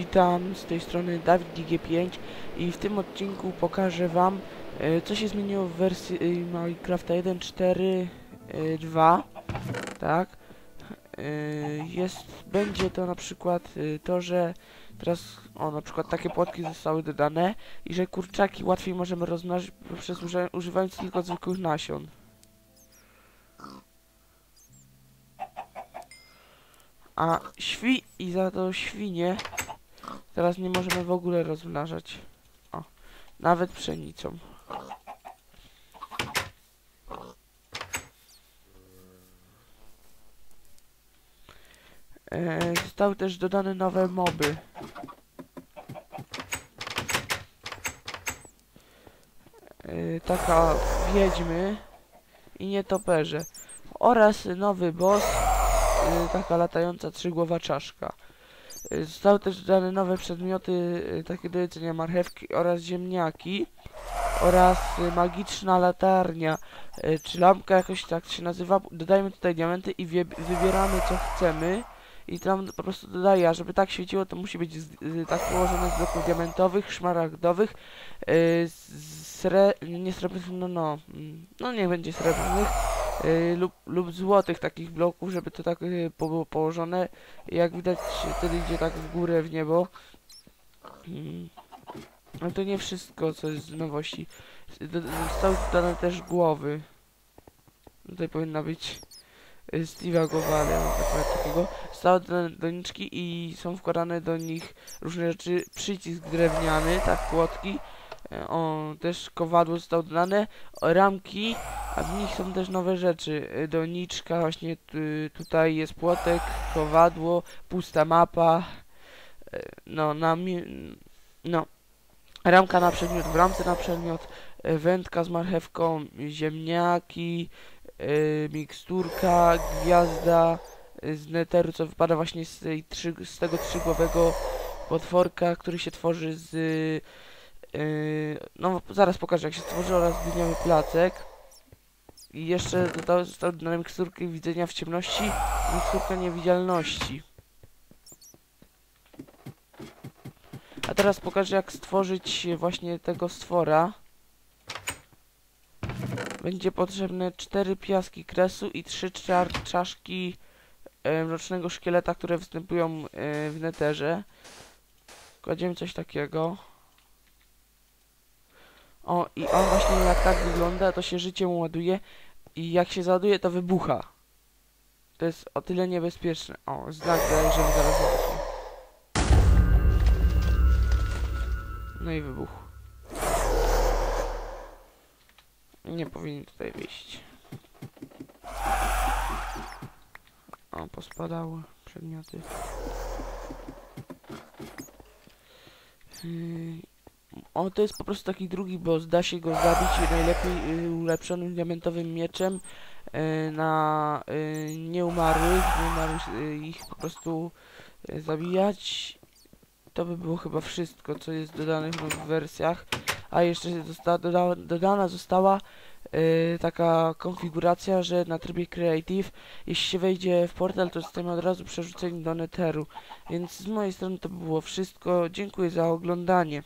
Witam, z tej strony Dawid DG5 i w tym odcinku pokażę wam e, co się zmieniło w wersji e, Minecrafta 1.4.2 tak? E, jest, będzie to na przykład to, że teraz o na przykład takie płotki zostały dodane i że kurczaki łatwiej możemy rozmnożyć poprzez uży używając tylko zwykłych nasion. A świ i za to świnie Teraz nie możemy w ogóle rozmnażać. O, nawet pszenicą. E, zostały też dodane nowe moby. E, taka wiedźmy i nietoperze. Oraz nowy boss, e, taka latająca trzygłowa czaszka. Zostały też dodane nowe przedmioty, y, takie do jedzenia marchewki oraz ziemniaki oraz y, magiczna latarnia, y, czy lampka jakoś tak się nazywa. Dodajmy tutaj diamenty i wybieramy co chcemy. I tam po prostu dodaje, a żeby tak świeciło to musi być z, tak położone z bloków diamentowych, szmaragdowych, sre... nie srebrnych, no no, mm, no niech będzie srebrnych lub, lub złotych takich bloków, żeby to tak y, było położone. Jak widać wtedy idzie tak w górę w niebo. Mm. ale to nie wszystko co jest z nowości. Zostały dodane też głowy. Tutaj powinna być y, Steve'a głowa, ale akurat takiego. Zostały dodane doniczki i są wkładane do nich różne rzeczy. Przycisk drewniany, tak płotki o, też kowadło zostało dodane, o, ramki, a w nich są też nowe rzeczy. Y, Doniczka, właśnie tu- tutaj jest płotek, kowadło, pusta mapa. y, No, na no. Ramka na przedmiot, w ramce na przedmiot, wędka z marchewką, ziemniaki, miksturka, gwiazda z neteru, co wypada właśnie z, tej trzy, z tego trzygłowego potworka, który się tworzy z... no, zaraz pokażę jak się tworzy oraz dyniowy placek. I jeszcze dodał, został dodane miksturki widzenia w ciemności i miksturka niewidzialności. A teraz pokażę jak stworzyć właśnie tego stwora. Będzie potrzebne cztery piaski kresu i trzy czar- czaszki e, mrocznego szkieleta, które występują e, w neterze. Kładziemy coś takiego. O, i on właśnie jak tak wygląda, to się życiem ładuje i jak się załaduje, to wybucha. To jest o tyle niebezpieczne. O, znak daje, że zaraz wybuchnie. No i wybuch. Nie powinien tutaj wyjść. O, pospadały przedmioty. Yy, o, to jest po prostu taki drugi boss. Da się go zabić najlepiej y, ulepszonym diamentowym mieczem y, na y, nieumarłych, nieumarłych ich po prostu zabijać. To by było chyba wszystko, co jest dodane w wersjach. A jeszcze została doda dodana została taka konfiguracja, że na trybie Creative, jeśli się wejdzie w portal, to zostaniemy od razu przerzuceni do Netheru. Więc z mojej strony to by było wszystko. Dziękuję za oglądanie.